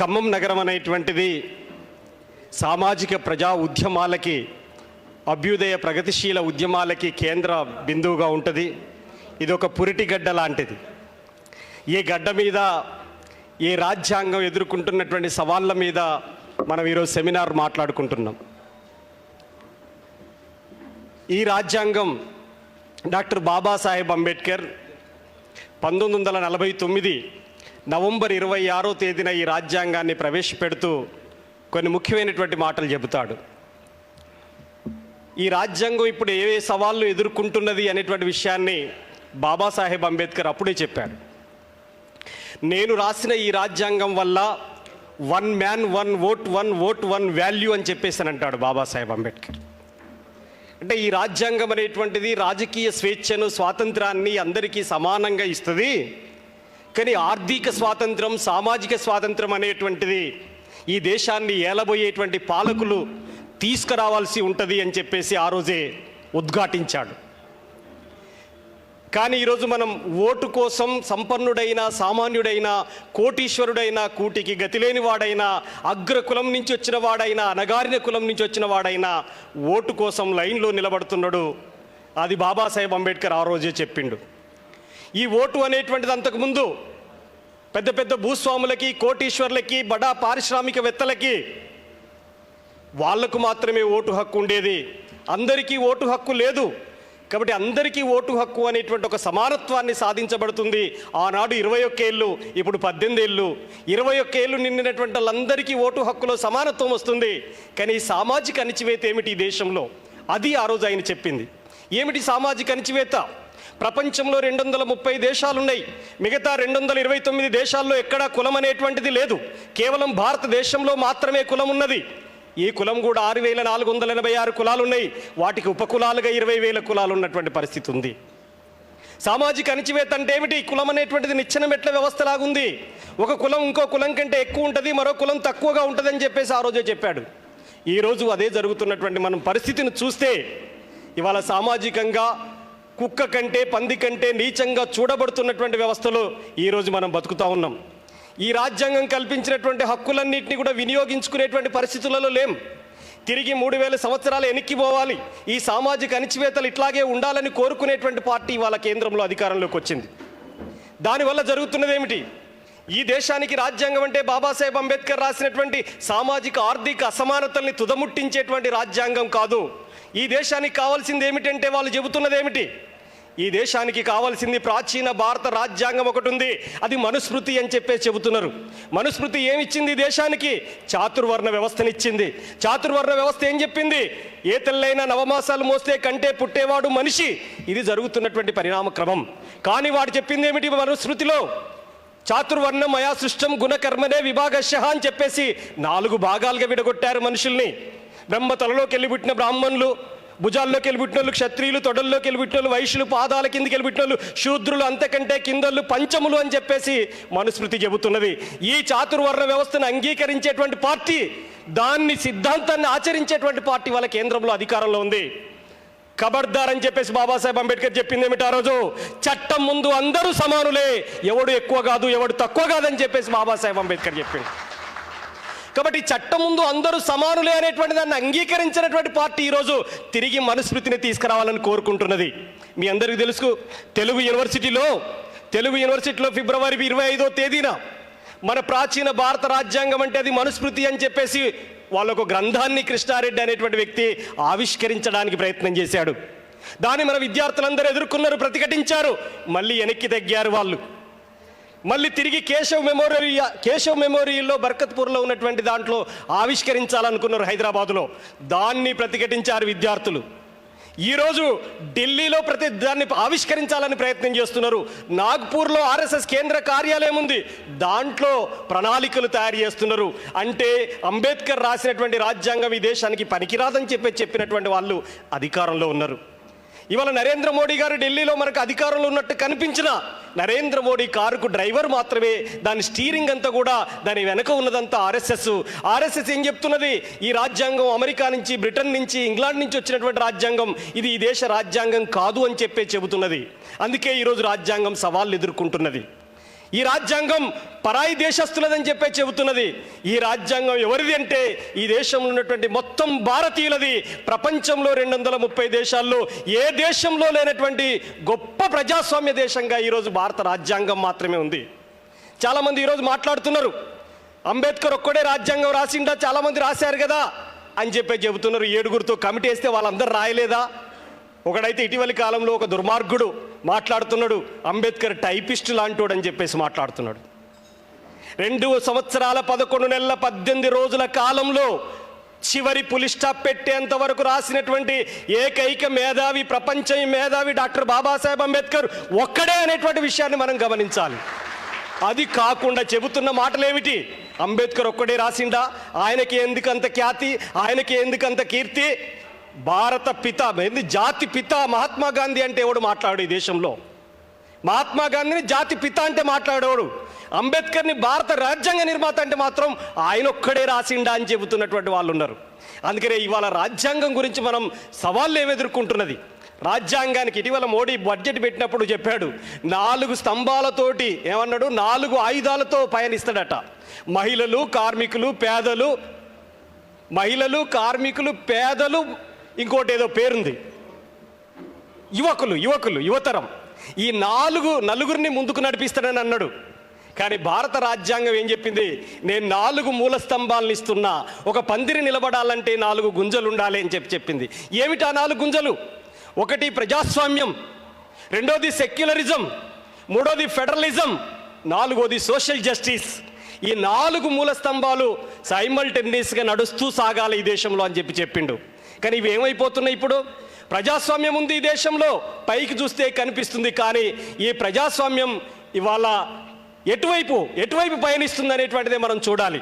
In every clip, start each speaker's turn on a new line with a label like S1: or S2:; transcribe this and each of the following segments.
S1: ఖమ్మం నగరం అనేటువంటిది సామాజిక ప్రజా ఉద్యమాలకి అభ్యుదయ ప్రగతిశీల ఉద్యమాలకి కేంద్ర బిందువుగా ఉంటుంది. ఇది ఒక పురిటి గడ్డ లాంటిది. ఈ గడ్డ మీద ఏ రాజ్యాంగం ఎదుర్కొంటున్నటువంటి సవాళ్ళ మీద మనం ఈరోజు సెమినార్ మాట్లాడుకుంటున్నాం. ఈ రాజ్యాంగం డాక్టర్ బాబాసాహెబ్ అంబేద్కర్ పంతొమ్మిది వందల నలభై తొమ్మిది నవంబర్ ఇరవై ఆరో తేదీన ఈ రాజ్యాంగాన్ని ప్రవేశపెడుతూ కొన్ని ముఖ్యమైనటువంటి మాటలు చెబుతాడు. ఈ రాజ్యాంగం ఇప్పుడు ఏ ఏ సవాళ్ళు ఎదుర్కొంటున్నది అనేటువంటి విషయాన్ని బాబాసాహెబ్ అంబేద్కర్ అప్పుడే చెప్పారు. నేను రాసిన ఈ రాజ్యాంగం వల్ల one man one vote one vote one value అని చెప్పేసి అని అంటాడు బాబాసాహెబ్ అంబేద్కర్. అంటే ఈ రాజ్యాంగం అనేటువంటిది రాజకీయ స్వేచ్ఛను స్వాతంత్రాన్ని అందరికీ సమానంగా ఇస్తుంది. కానీ ఆర్థిక స్వాతంత్రం సామాజిక స్వాతంత్రం అనేటువంటిది ఈ దేశాన్ని ఏలబోయేటువంటి పాలకులు తీసుకురావాల్సి ఉంటుంది అని చెప్పేసి ఆ రోజే ఉద్ఘాటించాడు. కానీ ఈరోజు మనం ఓటు కోసం సంపన్నుడైన సామాన్యుడైన కోటీశ్వరుడైన కూటికి గతిలేని వాడైనా అగ్ర కులం నుంచి వచ్చిన వాడైనా అనగారిన కులం నుంచి వచ్చిన వాడైనా ఓటు కోసం లైన్లో నిలబడుతున్నాడు అది బాబాసాహెబ్ అంబేద్కర్ ఆ రోజే చెప్పిండు. ఈ ఓటు అనేటువంటిది అంతకుముందు పెద్ద పెద్ద భూస్వాములకి కోటీశ్వర్లకి బడా పారిశ్రామికవేత్తలకి వాళ్ళకు మాత్రమే ఓటు హక్కు ఉండేది. అందరికీ ఓటు హక్కు లేదు. కాబట్టి అందరికీ ఓటు హక్కు అనేటువంటి ఒక సమానత్వాన్ని సాధించబడుతుంది. ఆనాడు ఇరవై ఒక్క ఏళ్ళు ఇప్పుడు పద్దెనిమిది ఏళ్ళు. ఇరవై ఒక్క ఏళ్ళు నిండినటువంటి వాళ్ళందరికీ ఓటు హక్కులో సమానత్వం వస్తుంది. కానీ సామాజిక అణిచివేత ఏమిటి ఈ దేశంలో? అది ఆ రోజు ఆయన చెప్పింది. ఏమిటి సామాజిక అణిచివేత? ప్రపంచంలో రెండు వందల ముప్పై దేశాలున్నాయి. మిగతా రెండు వందల ఇరవై తొమ్మిది దేశాల్లో ఎక్కడా కులం అనేటువంటిది లేదు. కేవలం భారతదేశంలో మాత్రమే కులం ఉన్నది ఈ కులం కూడా ఆరు వేల నాలుగు వందల ఎనభై ఆరు కులాలు ఉన్నాయి వాటికి ఉపకులాలుగా ఇరవై వేల కులాలు ఉన్నటువంటి పరిస్థితి ఉంది సామాజిక అణిచివేత అంటే ఏమిటి? కులం అనేటువంటిది నిచ్చెన మెట్ల వ్యవస్థలాగుంది. ఒక కులం ఇంకో కులం కంటే ఎక్కువ ఉంటుంది మరో కులం తక్కువగా ఉంటుందని చెప్పేసి ఆ రోజే చెప్పాడు. ఈరోజు అదే జరుగుతున్నటువంటి మనం పరిస్థితిని చూస్తే ఇవాళ సామాజికంగా కుక్క కంటే పంది కంటే నీచంగా చూడబడుతున్నటువంటి వ్యవస్థలో ఈరోజు మనం బతుకుతా ఉన్నాం. ఈ రాజ్యాంగం కల్పించినటువంటి హక్కులన్నింటినీ కూడా వినియోగించుకునేటువంటి పరిస్థితులలో లేం. తిరిగి మూడు వేల సంవత్సరాలు ఎనిక్కిపోవాలి ఈ సామాజిక అణిచివేతలు ఇట్లాగే ఉండాలని కోరుకునేటువంటి పార్టీ వాళ్ళ కేంద్రంలో అధికారంలోకి వచ్చింది. దానివల్ల జరుగుతున్నది ఏమిటి? ఈ దేశానికి రాజ్యాంగం అంటే బాబాసాహెబ్ అంబేద్కర్ రాసినటువంటి సామాజిక ఆర్థిక అసమానతల్ని తుదముట్టించేటువంటి రాజ్యాంగం కాదు. ఈ దేశానికి కావాల్సింది ఏమిటంటే వాళ్ళు చెబుతున్నది ఏమిటి? ఈ దేశానికి కావాల్సింది ప్రాచీన భారత రాజ్యాంగం ఒకటి ఉంది. అది మనుస్మృతి అని చెప్పే చెబుతున్నారు. మనుస్మృతి ఏమిచ్చింది ఈ దేశానికి? చాతుర్వర్ణ వ్యవస్థనిచ్చింది. చాతుర్వర్ణ వ్యవస్థ ఏం చెప్పింది? ఏ తెల్లైన నవమాసాలు మోస్తే కంటే పుట్టేవాడు మనిషి. ఇది జరుగుతున్నటువంటి పరిణామ క్రమం కానీ వాడు చెప్పింది ఏమిటి మనుస్మృతిలో? చాతుర్వర్ణం మయా సృష్టం గుణకర్మనే విభాగశ అని చెప్పేసి నాలుగు భాగాలుగా విడగొట్టారు మనుషుల్ని. బ్రహ్మ తలలోకి వెళ్ళి పుట్టిన బ్రాహ్మణులు భుజాల్లోకి వెళ్ళి వాళ్ళు క్షత్రియులు తొడల్లోకి వెళ్ళి వాళ్ళు వైశ్యులు పాదాల కిందకి వెళ్ళి వాళ్ళు శూద్రులు అంతకంటే కిందళ్ళు పంచములు అని చెప్పేసి మనుస్మృతి చెబుతున్నది. ఈ చాతుర్వర్ణ వ్యవస్థను అంగీకరించేటువంటి పార్టీ దాన్ని సిద్ధాంతాన్ని ఆచరించేటువంటి పార్టీ వాళ్ళ కేంద్రంలో అధికారంలో ఉంది. ఖబర్దార్ అని చెప్పేసి బాబాసాహెబ్ అంబేద్కర్ చెప్పింది ఏమిటి ఆ రోజు? చట్టం ముందు అందరూ సమానులే ఎవడు ఎక్కువ కాదు ఎవడు తక్కువ కాదని చెప్పేసి బాబాసాహెబ్ అంబేద్కర్ చెప్పింది కాబట్టి చట్టం ముందు అందరూ సమానులే అనేటువంటి దాన్ని అంగీకరించినటువంటి పార్టీ ఈరోజు తిరిగి మనుస్మృతిని తీసుకురావాలని కోరుకుంటున్నది. మీ అందరికీ తెలుసు తెలుగు యూనివర్సిటీలో తెలుగు యూనివర్సిటీలో ఫిబ్రవరి ఇరవై ఐదో తేదీన మన ప్రాచీన భారత రాజ్యాంగం అంటే అది మనుస్మృతి అని చెప్పేసి వాళ్ళొక గ్రంథాన్ని కృష్ణారెడ్డి అనేటువంటి వ్యక్తి ఆవిష్కరించడానికి ప్రయత్నం చేశాడు. దాన్ని మన విద్యార్థులందరూ ఎదుర్కొన్నారు ప్రతిఘటించారు. మళ్ళీ వెనక్కి తగ్గారు వాళ్ళు. మళ్ళీ తిరిగి కేశవ్ మెమోరియల్ కేశవ్ మెమోరియల్లో బర్కత్పూర్లో ఉన్నటువంటి దాంట్లో ఆవిష్కరించాలనుకున్నారు హైదరాబాదులో. దాన్ని ప్రతిఘటించారు విద్యార్థులు. ఈరోజు ఢిల్లీలో ప్రతి దాన్ని ఆవిష్కరించాలని ప్రయత్నం చేస్తున్నారు. నాగ్పూర్లో ఆర్ఎస్ఎస్ కేంద్ర కార్యాలయం ఉంది. దాంట్లో ప్రణాళికలు తయారు చేస్తున్నారు. అంటే అంబేద్కర్ రాసినటువంటి రాజ్యాంగం ఈ దేశానికి పనికిరాదని చెప్పి చెప్పినటువంటి వాళ్ళు అధికారంలో ఉన్నారు. ఇవాళ నరేంద్ర మోడీ గారు ఢిల్లీలో మనకు అధికారంలో ఉన్నట్టు కనిపించిన నరేంద్ర మోడీ కారుకు డ్రైవర్ మాత్రమే దాని స్టీరింగ్ అంతా కూడా దాని వెనక ఉన్నదంతా ఆర్ఎస్ఎస్. ఆర్ఎస్ఎస్ ఏం చెప్తున్నది? ఈ రాజ్యాంగం అమెరికా నుంచి బ్రిటన్ నుంచి ఇంగ్లాండ్ నుంచి వచ్చినటువంటి రాజ్యాంగం ఇది ఈ దేశ రాజ్యాంగం కాదు అని చెప్పే చెబుతున్నది. అందుకే ఈరోజు రాజ్యాంగం సవాళ్ళు ఎదుర్కొంటున్నది. ఈ రాజ్యాంగం పరాయి దేశస్తులదని చెప్పే చెబుతున్నది. ఈ రాజ్యాంగం ఎవరిది అంటే ఈ దేశంలో ఉన్నటువంటి మొత్తం భారతీయులది. ప్రపంచంలో రెండు వందల ముప్పై దేశాల్లో ఏ దేశంలో లేనటువంటి గొప్ప ప్రజాస్వామ్య దేశంగా ఈరోజు భారత రాజ్యాంగం మాత్రమే ఉంది. చాలామంది ఈరోజు మాట్లాడుతున్నారు. అంబేద్కర్ ఒక్కడే రాజ్యాంగం రాసిండా చాలామంది రాశారు కదా అని చెప్పి చెబుతున్నారు. ఏడుగురితో కమిటీ వేస్తే వాళ్ళందరూ రాయలేదా? ఒకడైతే ఇటీవలి కాలంలో ఒక దుర్మార్గుడు మాట్లాడుతున్నాడు. అంబేద్కర్ టైపిస్ట్ లాంటోడు అని చెప్పేసి మాట్లాడుతున్నాడు. రెండు సంవత్సరాల పదకొండు నెలల పద్దెనిమిది రోజుల కాలంలో చివరి పులి స్టాప్ పెట్టేంత వరకు రాసినటువంటి ఏకైక మేధావి ప్రపంచ మేధావి డాక్టర్ బాబాసాహెబ్ అంబేద్కర్ ఒక్కడే అనేటువంటి విషయాన్ని మనం గమనించాలి. అది కాకుండా చెబుతున్న మాటలేమిటి? అంబేద్కర్ ఒక్కడే రాసిండా? ఆయనకి ఎందుకంత ఖ్యాతి? ఆయనకి ఎందుకంత కీర్తి? భారత పిత ఏంది జాతి పిత మహాత్మా గాంధీ అంటే ఎవడు మాట్లాడు ఈ దేశంలో? మహాత్మా గాంధీని జాతి పిత అంటే మాట్లాడేవాడు. అంబేద్కర్ని భారత రాజ్యాంగ నిర్మాత అంటే మాత్రం ఆయన ఒక్కడే రాసిండా అని చెబుతున్నటువంటి వాళ్ళు ఉన్నారు అందుకనే ఇవాళ రాజ్యాంగం గురించి మనం సవాళ్ళు ఏమి ఎదుర్కొంటున్నది? రాజ్యాంగానికి ఇటీవల మోడీ బడ్జెట్ పెట్టినప్పుడు చెప్పాడు నాలుగు స్తంభాలతోటి ఏమన్నాడు? నాలుగు ఆయుధాలతో పయనిస్తాడట. మహిళలు కార్మికులు పేదలు మహిళలు కార్మికులు పేదలు ఇంకోటి ఏదో పేరుంది. యువకులు యువకులు యువతరం. ఈ నాలుగు నలుగురిని ముందుకు నడిపిస్తాడని అన్నాడు. కానీ భారత రాజ్యాంగం ఏం చెప్పింది? నేను నాలుగు మూల స్తంభాలను ఇస్తున్నా. ఒక పందిరి నిలబడాలంటే నాలుగు గుంజలు ఉండాలి అని చెప్పి చెప్పింది. ఏమిటా నాలుగు గుంజలు? ఒకటి ప్రజాస్వామ్యం రెండోది సెక్యులరిజం మూడోది ఫెడరలిజం నాలుగోది సోషల్ జస్టిస్. ఈ నాలుగు మూల స్తంభాలు సైమల్టెన్నియస్గా నడుస్తూ సాగాలి ఈ దేశంలో అని చెప్పి చెప్పిండు. కానీ ఇవి ఏమైపోతున్నాయి ఇప్పుడు? ప్రజాస్వామ్యం ఉంది ఈ దేశంలో పైకి చూస్తే కనిపిస్తుంది కానీ ఈ ప్రజాస్వామ్యం ఇవాళ ఎటువైపు ఎటువైపు పయనిస్తుంది అనేటువంటిదే మనం చూడాలి.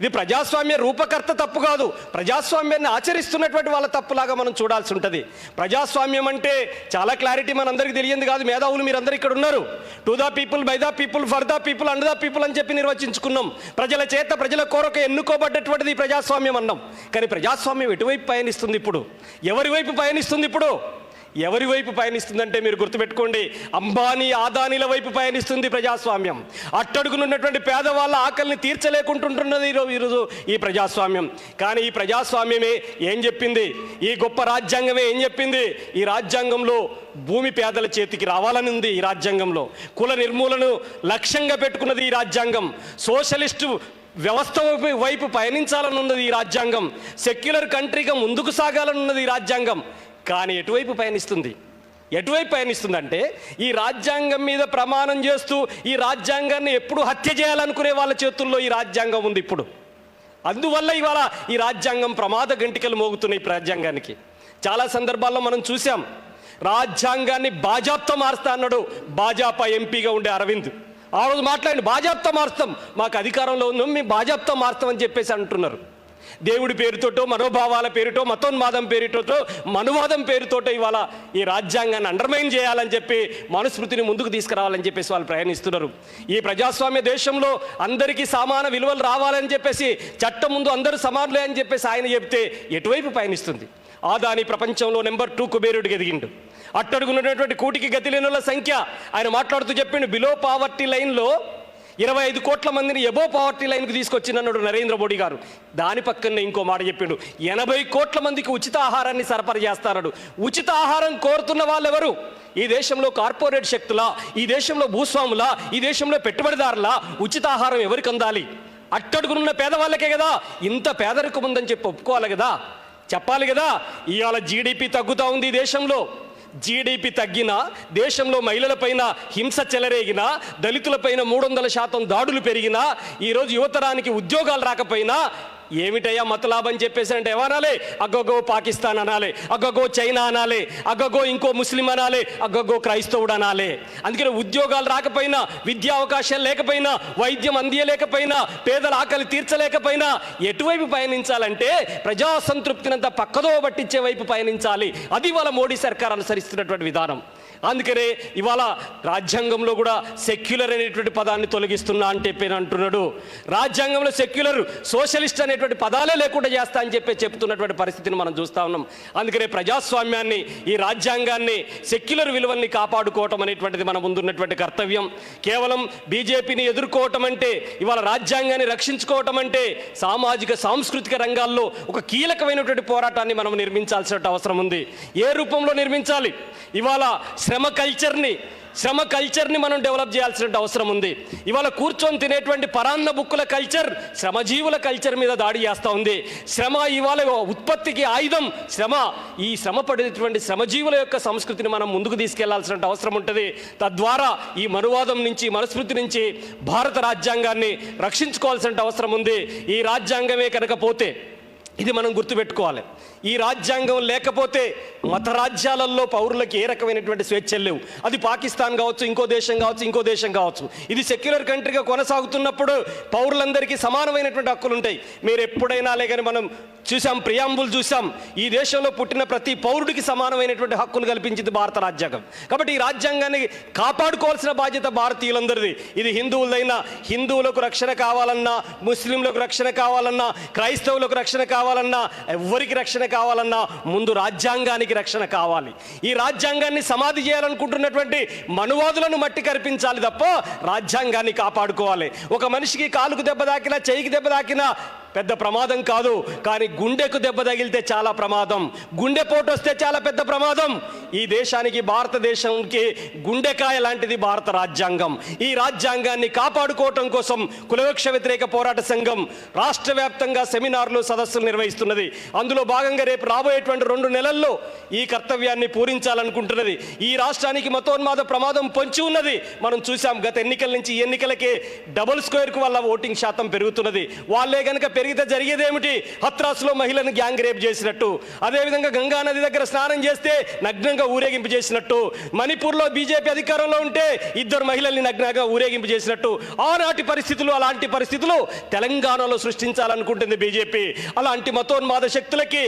S1: ఇది ప్రజాస్వామ్య రూపకర్త తప్పు కాదు. ప్రజాస్వామ్యాన్ని ఆచరిస్తున్నటువంటి వాళ్ళ తప్పులాగా మనం చూడాల్సి ఉంటుంది. ప్రజాస్వామ్యం అంటే చాలా క్లారిటీ మనందరికీ తెలియంది కాదు. మేధావులు మీరందరూ ఇక్కడ ఉన్నారు. To the people by the people for the people and the people అని చెప్పి నిర్వచించుకున్నాం. ప్రజల చేత ప్రజల కోరక ఎన్నుకోబడ్డటువంటిది ప్రజాస్వామ్యం అన్నాం. కానీ ప్రజాస్వామ్యం ఎటువైపు పయనిస్తుంది ఇప్పుడు? ఎవరి వైపు పయనిస్తుంది ఇప్పుడు? ఎవరి వైపు పయనిస్తుందంటే మీరు గుర్తుపెట్టుకోండి. అంబానీ ఆదానీల వైపు పయనిస్తుంది ప్రజాస్వామ్యం. అట్టడుగునున్నటువంటి పేదవాళ్ళ ఆకలిని తీర్చలేకుంటుంటున్నది ఈరోజు ఈ ప్రజాస్వామ్యం. కానీ ఈ ప్రజాస్వామ్యమే ఏం చెప్పింది? ఈ గొప్ప రాజ్యాంగమే ఏం చెప్పింది? ఈ రాజ్యాంగంలో భూమి పేదల చేతికి రావాలని ఉంది ఈ రాజ్యాంగంలో. కుల నిర్మూలన లక్ష్యంగా పెట్టుకున్నది ఈ రాజ్యాంగం. సోషలిస్టు వ్యవస్థ వైపు- పయనించాలనున్నది పయనించాలని ఉన్నది ఈ రాజ్యాంగం. సెక్యులర్ కంట్రీగా ముందుకు సాగాలనున్నది ఈ రాజ్యాంగం. కానీ ఎటువైపు పయనిస్తుంది? ఎటువైపు పయనిస్తుందంటే ఈ రాజ్యాంగం మీద ప్రమాణం చేస్తూ ఈ రాజ్యాంగాన్ని ఎప్పుడు హత్య చేయాలనుకునే వాళ్ళ చేతుల్లో ఈ రాజ్యాంగం ఉంది ఇప్పుడు. అందువల్ల ఇవాళ ఈ రాజ్యాంగం ప్రమాద గంటికలు మోగుతున్నాయి ఈ రాజ్యాంగానికి. చాలా సందర్భాల్లో మనం చూసాం రాజ్యాంగాన్ని బాజాప్తా మారుస్తా అన్నాడు భాజపా ఎంపీగా ఉండే అరవింద్. ఆ రోజు మాట్లాడి బాజాప్తా మారుస్తాం మాకు అధికారంలో ఉన్నాం మేము బాజాప్తా మారుస్తామని చెప్పేసి అంటున్నారు. దేవుడి పేరుతోటో మనోభావాల పేరుతో మతోన్మాదం పేరుతోటో మనువాదం పేరుతోటో ఇవాళ ఈ రాజ్యాంగాన్ని అండర్మైన్ చేయాలని చెప్పి మనుస్మృతిని ముందుకు తీసుకురావాలని చెప్పేసి వాళ్ళు ప్రయాణిస్తున్నారు. ఈ ప్రజాస్వామ్య దేశంలో అందరికీ సమాన విలువలు రావాలని చెప్పేసి చట్టం ముందు అందరూ సమానులే అని చెప్పేసి ఆయన చెప్తే ఎటువైపు పయనిస్తుంది? ఆదాని ప్రపంచంలో నెంబర్ టూ కుబేరుడికి ఎదిగిండు. అట్టడుగున్నటువంటి కూటికి గతి లేని వాళ్ళ సంఖ్య ఆయన మాట్లాడుతూ చెప్పిండు బిలో పావర్టీ లైన్లో ఇరవై ఐదు కోట్ల మందిని ఎబో పావర్టీ లైన్కి తీసుకొచ్చినన్నాడు నరేంద్ర మోడీ గారు. దాని పక్కనే ఇంకో మాట చెప్పిండు. ఎనభై కోట్ల మందికి ఉచిత ఆహారాన్ని సరఫరా చేస్తారడు ఉచిత ఆహారం కోరుతున్న వాళ్ళెవరు? ఈ దేశంలో కార్పొరేట్ శక్తుల? ఈ దేశంలో భూస్వాముల? ఈ దేశంలో పెట్టుబడిదారుల? ఉచిత ఆహారం ఎవరికి అందాలి? అట్టడుగునున్న పేదవాళ్ళకే కదా? ఇంత పేదరికం ఉందని చెప్పి ఒప్పుకోవాలి కదా? చెప్పాలి కదా? ఇవాళ జీడిపి తగ్గుతూ ఉంది ఈ దేశంలో. జీడిపి తగ్గినా దేశంలో మహిళలపైన హింస చెలరేగినా దళితులపైన మూడు వందల శాతం దాడులు పెరిగినా ఈరోజు యువతరానికి ఉద్యోగాలు రాకపోయినా ఏమిటయ్యా మతలాభం చెప్పేసి అంటే ఏమనాలి అగ్గగో పాకిస్తాన్ అనాలి అగ్గగో చైనా అనాలి అగ్గగో ఇంకో ముస్లిం అనాలి అగ్గగో క్రైస్తవుడు అనాలి. అందుకని ఉద్యోగాలు రాకపోయినా విద్యా అవకాశాలు లేకపోయినా వైద్యం అందియలేకపోయినా పేదల ఆకలి తీర్చలేకపోయినా ఎటువైపు పయనించాలంటే ప్రజా సంతృప్తినంతా పక్కదో పట్టించే వైపు పయనించాలి. అది వాళ్ళ మోడీ సర్కార్ అనుసరిస్తున్నటువంటి విధానం. అందుకనే ఇవాళ రాజ్యాంగంలో కూడా సెక్యులర్ అనేటువంటి పదాన్ని తొలగిస్తున్నా అని చెప్పి అంటున్నాడు. రాజ్యాంగంలో సెక్యులర్ సోషలిస్ట్ అనేటువంటి పదాలే లేకుండా చేస్తా అని చెప్పి చెప్తున్నటువంటి పరిస్థితిని మనం చూస్తా ఉన్నాం. అందుకనే ప్రజాస్వామ్యాన్ని ఈ రాజ్యాంగాన్ని సెక్యులర్ విలువల్ని కాపాడుకోవటం అనేటువంటిది మన ముందున్నటువంటి కర్తవ్యం. కేవలం బీజేపీని ఎదుర్కోవటం అంటే ఇవాళ రాజ్యాంగాన్ని రక్షించుకోవటం అంటే సామాజిక సాంస్కృతిక రంగాల్లో ఒక కీలకమైనటువంటి పోరాటాన్ని మనం నిర్మించాల్సిన అవసరం ఉంది. ఏ రూపంలో నిర్మించాలి? ఇవాళ శ్రమ కల్చర్ని శ్రమ కల్చర్ని మనం డెవలప్ చేయాల్సిన అవసరం ఉంది. ఇవాళ కూర్చొని తినేటువంటి పరాన్న బుక్కుల కల్చర్ శ్రమజీవుల కల్చర్ మీద దాడి చేస్తూ ఉంది. శ్రమ ఇవాళ ఉత్పత్తికి ఆయుధం శ్రమ ఈ శ్రమ పడేటువంటి శ్రమజీవుల యొక్క సంస్కృతిని మనం ముందుకు తీసుకెళ్ళాల్సిన అవసరం ఉంటుంది. తద్వారా ఈ మనువాదం నుంచి మనస్మృతి నుంచి భారత రాజ్యాంగాన్ని రక్షించుకోవాల్సిన అవసరం ఉంది. ఈ రాజ్యాంగమే కనుక పోతే ఇది మనం గుర్తుపెట్టుకోవాలి. ఈ రాజ్యాంగం లేకపోతే మత రాజ్యాలలో పౌరులకు ఏ రకమైనటువంటి స్వేచ్ఛలు లేవు. అది పాకిస్తాన్ కావచ్చు ఇంకో దేశం కావచ్చు ఇంకో దేశం కావచ్చు. ఇది సెక్యులర్ కంట్రీగా కొనసాగుతున్నప్పుడు పౌరులందరికీ సమానమైనటువంటి హక్కులు ఉంటాయి మీరు ఎప్పుడైనా లేకని మనం చూసాం ప్రియాంబుల్ చూసాం ఈ దేశంలో పుట్టిన ప్రతి పౌరుడికి సమానమైనటువంటి హక్కులు కల్పించింది భారత రాజ్యాంగం. కాబట్టి ఈ రాజ్యాంగాన్ని కాపాడుకోవాల్సిన బాధ్యత భారతీయులందరిది. ఇది హిందువులైనా హిందువులకు రక్షణ కావాలన్నా ముస్లింలకు రక్షణ కావాలన్నా క్రైస్తవులకు రక్షణ కావాలన్నా ఎవరికి రక్షణ కావాలన్నా ముందు రాజ్యాంగానికి రక్షణ కావాలి. ఈ రాజ్యాంగాన్ని సమాధి చేయాలనుకుంటున్నటువంటి మనువాదులను మట్టి కల్పించాలి తప్ప రాజ్యాంగాన్ని కాపాడుకోవాలి. ఒక మనిషికి కాలుకు దెబ్బ తాకినా చేయికి దెబ్బ తాకినా పెద్ద ప్రమాదం కాదు కానీ గుండెకు దెబ్బ తగిలితే చాలా ప్రమాదం. గుండెపోటు వస్తే చాలా పెద్ద ప్రమాదం. ఈ దేశానికి భారతదేశానికి గుండెకాయ లాంటిది భారత రాజ్యాంగం. ఈ రాజ్యాంగాన్ని కాపాడుకోవటం కోసం కులవృక్ష వ్యతిరేక పోరాట సంఘం రాష్ట్ర వ్యాప్తంగా సెమినార్లు సదస్సులు నిర్వహిస్తున్నది. అందులో భాగంగా రేపు రాబోయేటువంటి రెండు నెలల్లో ఈ కర్తవ్యాన్ని పూరించాలనుకుంటున్నది. ఈ రాష్ట్రానికి మతోన్మాద ప్రమాదం పొంచి ఉన్నది. మనం చూసాం గత ఎన్నికల నుంచి ఎన్నికలకే డబుల్ స్క్వేర్కు వల్ల ఓటింగ్ శాతం పెరుగుతున్నది. వాళ్ళే కనుక జరిగితే జరిగేదేమిటి? హత్రాస్లో మహిళను గ్యాంగ్ రేప్ చేసినట్టు. అదేవిధంగా గంగా నది దగ్గర స్నానం చేస్తే నగ్నంగా ఊరేగింపు చేసినట్టు. మణిపూర్లో బీజేపీ అధికారంలో ఉంటే ఇద్దరు మహిళల్ని నగ్నంగా ఊరేగింపు చేసినట్టు. ఆనాటి పరిస్థితులు అలాంటి పరిస్థితులు తెలంగాణలో సృష్టించాలనుకుంటుంది బీజేపీ. అలాంటి మతోన్మాద శక్తులకి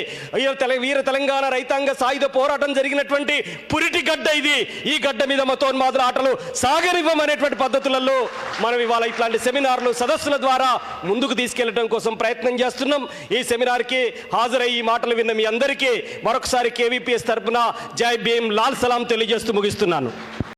S1: వీర తెలంగాణ రైతాంగ సాయుధ పోరాటం జరిగినటువంటి పురిటి గడ్డ ఇది. ఈ గడ్డ మీద మతోన్మాదుల ఆటలు సాగరివ్వమనేటువంటి పద్ధతులలో మనం ఇవాళ ఇట్లాంటి సెమినార్లు సదస్సుల ద్వారా ముందుకు తీసుకెళ్ళడం కోసం ప్రయత్నం చేస్తున్నాం. ఈ సెమినార్కి హాజరై ఈ మాటలు విన్న మీ అందరికీ మరొకసారి కేవీపీఎస్ తరఫున జై భీమ్ లాల్ సలాం తెలియజేస్తూ ముగిస్తున్నాను.